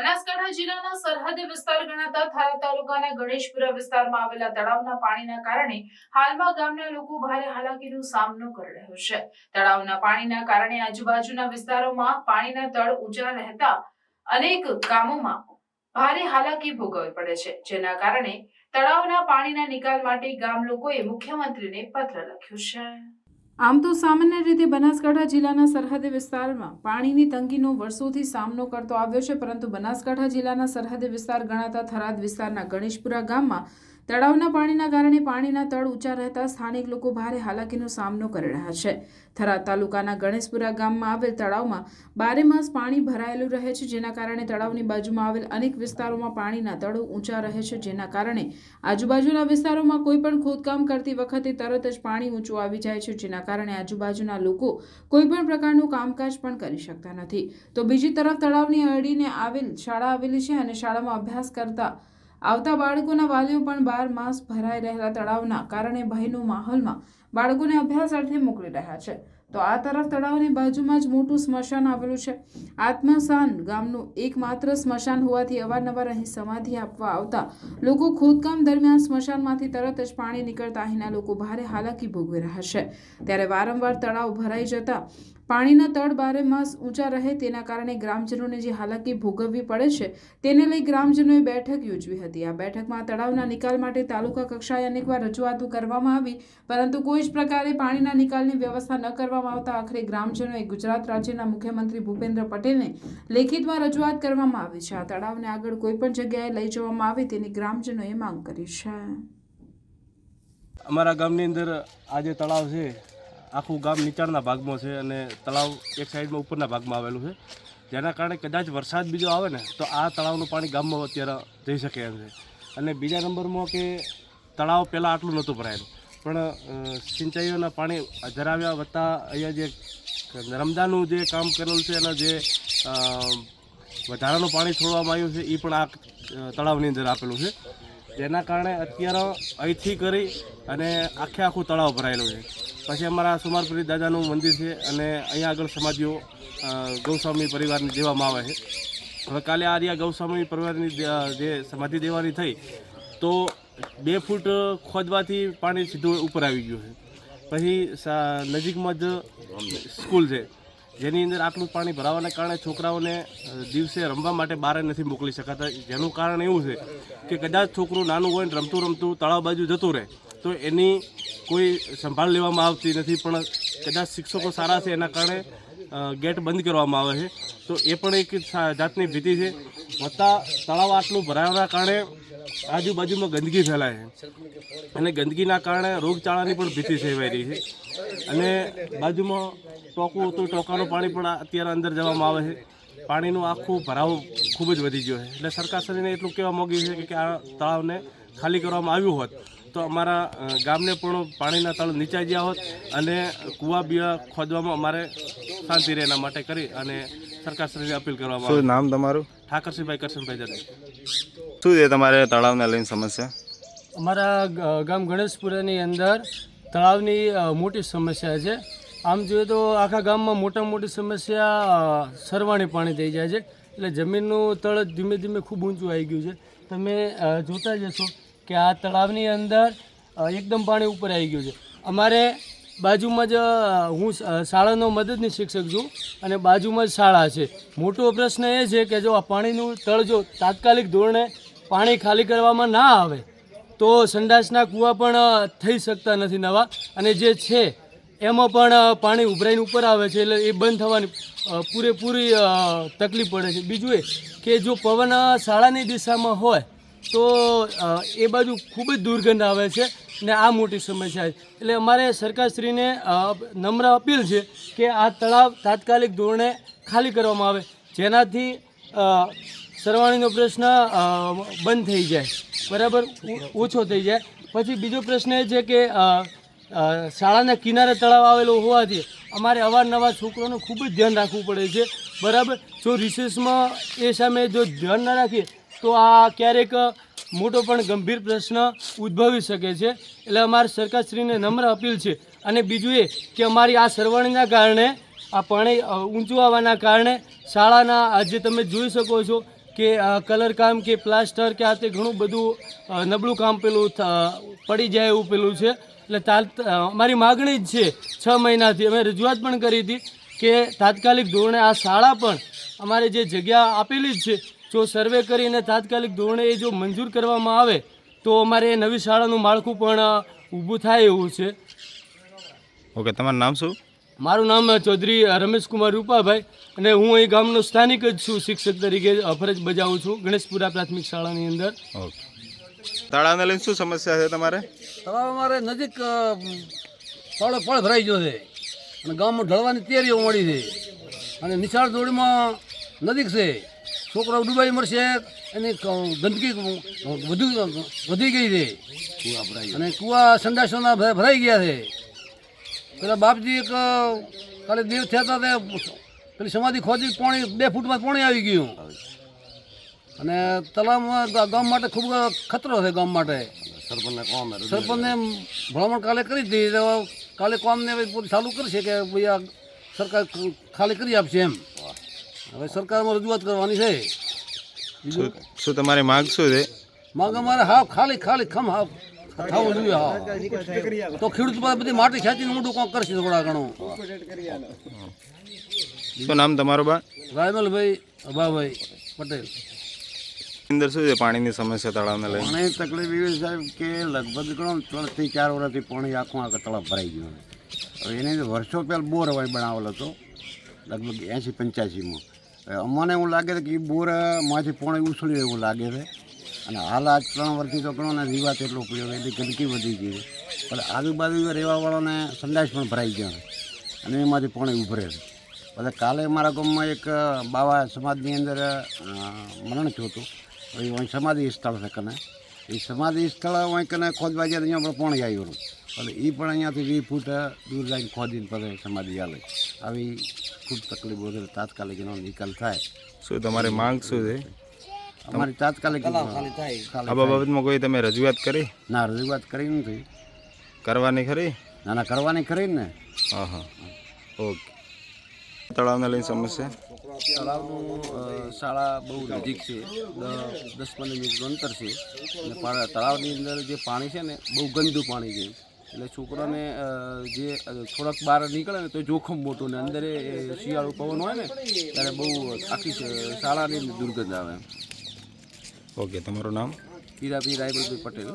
બનાસકાંઠા જિલ્લાના સરહદી વિસ્તાર ગણાતા થારા તાલુકાના ગણેશપુરા વિસ્તારમાં આવેલા તળાવના પાણીના કારણે હાલમાં ગામના લોકો ભારે હાલાકીનો સામનો કરી રહ્યો છે. તળાવના પાણીના કારણે આજુબાજુના વિસ્તારોમાં પાણીના તળ ઊંચા રહેતા અનેક ગામોમાં ભારે હાલાકી ભોગવવી પડે છે. જેના કારણે તળાવના પાણીના નિકાલ માટે ગામ લોકોએ મુખ્યમંત્રીને પત્ર લખ્યો છે. આમ તો સામાન્ય રીતે બનાસકાંઠા જિલ્લાના સરહદી વિસ્તારમાં પાણીની તંગીનો વર્ષોથી સામનો કરતો આવ્યો છે, પરંતુ બનાસકાંઠા જિલ્લાના સરહદી વિસ્તાર ગણાતા થરાદ વિસ્તારના ગણેશપુરા ગામમાં તળાવના પાણીના કારણે પાણીના તળ ઊંચા રહેતા સ્થાનિક લોકો ભારે હાલાકીનો સામનો કરી રહ્યા છે. થરાદ તાલુકાના ગણેશપુરા ગામમાં આવેલ તળાવમાં બારે માસ પાણી ભરાયેલું રહે છે, જેના કારણે તળાવની બાજુમાં આવેલ અનેક વિસ્તારોમાં પાણીના તળો ઊંચા રહે છે, જેના કારણે આજુબાજુના વિસ્તારોમાં કોઈ પણ ખોદકામ કરતી વખતે તરત જ પાણી ઊંચું આવી જાય છે, જેના કારણે આજુબાજુના લોકો કોઈ પણ પ્રકારનું કામકાજ પણ કરી શકતા નથી. તો બીજી તરફ તળાવની અડીને આવેલ, શાળા આવેલી છે અને શાળામાં અભ્યાસ કરતા આવતા બાળકોના વાલીઓ પણ બાર માસ ભરાઈ રહેલા તળાવના કારણે ભયનું માહોલમાં બાળકોને અભ્યાસ અર્થે મોકલી રહ્યા છે. તો આ તરફ તળાવની બાજુમાં જ મોટું સ્મશાન આવેલું છે. આત્મસાન ગામનું એકમાત્ર સ્મશાન હોવાથી અવારનવાર અહીં સમાધિ આપવા આવતા લોકો ખોદકામ દરમિયાન સ્મશાનમાંથી તરત જ પાણી નીકળતા અહીંના લોકો ભારે હાલાકી ભોગવી રહ્યા છે. ત્યારે વારંવાર તળાવ ભરાઈ જતા પાણીના તળ બારે માસ ઊંચા રહે તેના કારણે ગ્રામજનોને જે હાલાકી ભોગવવી પડે છે, તેને લઈ ગ્રામજનોએ બેઠક યોજવી હતી. આ બેઠકમાં તળાવના નિકાલ માટે તાલુકા કક્ષાએ અનેકવાર રજૂઆતો કરવામાં આવી, પરંતુ કોઈ જ પ્રકારે પાણીના નિકાલની વ્યવસ્થા ન કરવામાં આવતા આખરે ગ્રામજનોએ ગુજરાત રાજ્યના મુખ્યમંત્રી ભૂપેન્દ્ર પટેલને લેખિતમાં રજૂઆત કરવામાં આવી છે. આ તળાવને આગળ કોઈ પણ જગ્યાએ લઈ જવામાં આવે તેની ગ્રામજનોએ માંગ કરી છે. અમારા ગામની અંદર આ તળાવ છે આખું ગામ નીચાણના ભાગમાં છે અને તળાવ એક સાઈડમાં ઉપરના ભાગમાં આવેલું છે. જેના કારણે કદાચ વરસાદ બીજો આવે ને, તો આ તળાવનું પાણી ગામમાં અત્યારે જઈ શકે એમ છે. અને બીજા નંબરમાં કે તળાવ પહેલાં આટલું નહોતું ભરાયેલું. પણ સિંચાઈઓના પાણી ધરાવ્યા વત્તા અહીંયા જે નર્મદાનું જે કામ કરેલું છે એના જે વધારાનું પાણી છોડવામાં આવ્યું છે એ પણ આ તળાવની અંદર આપેલું છે. જેના કારણે અત્યારે અહીંથી કરી અને આખે આખું તળાવ ભરાયેલું છે. પછી અમારા સુમારપુરી દાદાનું મંદિર છે અને અહીંયા આગળ સમાધિઓ ગૌસ્વામી પરિવારની દેવામાં આવે છે. હવે કાલે આર્યા ગૌસ્વામી પરિવારની જે સમાધિ દેવાની થઈ, તો બે ફૂટ ખોદવાથી પાણી સીધું ઉપર આવી ગયું છે. પછી નજીકમાં જ સ્કૂલ છે, જેની અંદર આટલું પાણી ભરાવાના કારણે છોકરાઓને દિવસે રમવા માટે બહાર નથી મોકલી શકાતા. જેનું કારણ એવું છે કે કદાચ છોકરું નાનું હોય ને રમતું રમતું તળાવ બાજુ જતું રહે તો એની કોઈ સંભાળ લેવામાં આવતી નથી, પણ કદાચ શિક્ષકો સારા છે એના કારણે ગેટ બંધ કરવામાં આવે છે. તો એ પણ એક જાતની ભીતિ છે. વત્તા તળાવ આટલું ભરાવાના કારણે આજુબાજુમાં ગંદકી ફેલાય છે. અને ગંદકીના કારણે રોગચાળાની પણ ભીતિ સેવાઈ છે. અને બાજુમાં ટોકું તો ટોકાનું પાણી પણ અત્યારે અંદર જવામાં આવે છે. પાણીનું આખું ભરાવો ખૂબ જ વધી ગયો છે. એટલે સરકારશ્રીને એટલું કહેવા માંગ્યું છે કે આ તળાવને ખાલી કરવામાં આવ્યું હોત. તો અમારા ગામને પણ પાણીના તળ નીચા ગયા હોત અને કૂવા બીવા ખોદવામાં અમારે શાંતિ રહે એના માટે કરી અને સરકારશ્રીને અપીલ કરવામાં શું આવે. નામ તમારું? ઠાકરસિંહભાઈ કરશનભાઈ જતી શું છે તમારે તળાવને લઈને સમસ્યા? અમારા ગામ ગણેશપુરાની અંદર તળાવની મોટી સમસ્યા છે. આમ જોઈએ તો આખા ગામમાં મોટા મોટી સમસ્યા સરવાણી પાણી થઈ જાય છે. એટલે જમીનનું તળ ધીમે ધીમે ખૂબ ઊંચું આવી ગયું છે. તમે જોતા જશો કે આ તળાવની અંદર એકદમ પાણી ઉપર આવી ગયું છે. અમારે બાજુમાં જ હું શાળાનો મદદની શિક્ષક છું અને બાજુમાં જ શાળા છે. મોટો પ્રશ્ન એ છે કે જો આ પાણીનું તળ જો તાત્કાલિક ધોરણે પાણી ખાલી કરવામાં ના આવે, તો સંડાસના કૂવા પણ થઈ શકતા નથી નવા. અને જે છે, એમાં પણ પાણી ઉભરાઈને ઉપર આવે છે એટલે એ બંધ થવાની પૂરેપૂરી તકલીફ પડે છે. બીજું એ કે જો પવન શાળાની દિશામાં હોય તો એ બાજુ ખૂબ જ દુર્ગંધ આવે છે ને આ મોટી સમસ્યા છે. એટલે અમારે સરકારશ્રીને નમ્ર અપીલ છે કે આ તળાવ તાત્કાલિક ધોરણે ખાલી કરવામાં આવે, જેનાથી સરવાણીનો પ્રશ્ન બંધ થઈ જાય. બરાબર? ઓછો થઈ જાય. પછી બીજો પ્રશ્ન એ છે કે શાળાના કિનારે તળાવ આવેલો હોવાથી અમારે અવારનવાર છોકરોનું ખૂબ જ ધ્યાન રાખવું પડે છે. બરાબર? જો રિસેસમાં એ સામે જો ધ્યાન ન રાખીએ તો આ ક્યારેક મોટો પણ ગંભીર પ્રશ્ન ઉદ્ભવી શકે છે. એટલે અમારે સરકારશ્રીને નમ્ર અપીલ છે. અને બીજું એ કે અમારી આ સરવણીના કારણે, આ પાણી ઊંચું આવવાના કારણે શાળાના, આજે તમે જોઈ શકો છો કે કલર કામ કે પ્લાસ્ટર કે આ તે ઘણું બધું નબળું કામ પેલું પડી જાય એવું પેલું છે. એટલે તાલ અમારી માગણી જ છે છ મહિનાથી. અમે રજૂઆત પણ કરી હતી કે તાત્કાલિક ધોરણે આ શાળા પણ અમારે જે જગ્યા આપેલી જ છે જો સર્વે કરીને તાત્કાલિક ધોરણે એ જો મંજૂર કરવામાં આવે તો અમારે એ નવી શાળાનું માળખું પણ ઊભું થાય એવું છે. ઓકે તમારું નામ શું? મારું નામ ચૌધરી રમેશકુમાર રૂપાભાઈ અને હું અહીં ગામનો સ્થાનિક જ છું શિક્ષક તરીકે ફરજ બજાવું છું ગણેશપુરા પ્રાથમિક શાળાની અંદર. ઓકે તળાવને લઈને શું સમસ્યા છે તમારે? તળાવ અમારે નજીક પળ પળ ભરાઈ ગયો છે. અને ગામમાં ઢળવાની તૈયારીઓ મળી છે. અને નિશાળ દોડીમાં નજીક છે. છોકરાઓ ડૂબાઈ મળશે એની ગંદકી વધુ વધી ગઈ છે. અને કુવા સંડાસોના ભરાઈ ગયા છે. પેલા બાપજી એક કાલે દેવ થયા હતા તે પેલી સમાધિ ખોદી પાણી બે ફૂટમાં પાણી આવી ગયું. અને તલાવમાં ગામ માટે ખૂબ ખતરો છે ગામ માટે. સરપંચને કોમ સરપંચને ભલામણ કાલે કરી હતી તો કાલે કોમને ચાલુ કરશે કે ભાઈ આ સરકાર ખાલી કરી આપશે એમ. હવે સરકારમાં રજૂઆત કરવાની છે. શું શું તમારી માંગ શું છે? માંગ અમારે હાવ ખાલી ખાલી ખમ હાવ થવું જોઈએ હા તો ખેડૂત પાસે બધી માટી ખેંચીને મોટું કોણ કરશે થોડા ઘણું. શું નામ તમારું બા? રાયમલભાઈ અભાભાઈ પટેલ. અંદર શું છે પાણીની સમસ્યા તળાવને લઈને? પાણી તકલીફ એવી સાહેબ કે લગભગ ઘણો ત્રણથી ચાર વર્ષથી પાણી આખું આખું તળાવ ભરાઈ ગયું હવે એને વર્ષો પહેલાં બોર અવાય બનાવેલો હતો લગભગ એંસી પંચ્યાસીમાં. અમને એવું લાગે છે કે એ બોરમાંથી પાણી ઉછળ્યું એવું લાગે છે. અને હાલ આજ ત્રણ વર્ષથી તો ઘણો ને રીવાત એટલો પડ્યો એટલી ગંદકી વધી ગઈ પણ આજુબાજુ રહેવાવાળાને સંડાસ પણ ભરાઈ ગયો અને એમાંથી પાણી ઉભરે છે. પછી કાલે મારા ગામમાં એક બાવા સમાજની અંદર મરણ થયું હતું. સમાધિ સ્થળ છે કને. એ સમાધિ સ્થળ કને ખોદવા ગયા અહીંયા પણ પાણી આવ્યું એટલે એ પણ અહીંયાથી વીસ ફૂટ દૂર જઈને ખોદીને પછી સમાધિ હાલે. આવી ખૂબ તકલીફો છે તાત્કાલિક એનો નિકાલ થાય. શું તમારી માંગ શું છે? અમારી તાત્કાલિક આ બાબતમાં કોઈ તમે રજૂઆત કરી? ના રજૂઆત કરી નથી. કરવાની ખરી? ના ના કરવાની ખરી ને. હા હા. ઓકે. તળાવને લઈને સમસ્યા? તળાવનું શાળા બહુ નજીક છે. દસ પંદર મિનિટનું અંતર છે. અને તળાવની અંદર જે પાણી છે ને બહુ ગંદુ પાણી છે. એટલે છોકરાને જે થોડાક બહાર નીકળે ને તો જોખમ મોટું ને અંદર શિયાળો પવન હોય ને ત્યારે બહુ આખી શાળાની દુર્ગંધ આવે. ઓકે તમારું નામ? પીરાપી રાયબલભાઈ પટેલ.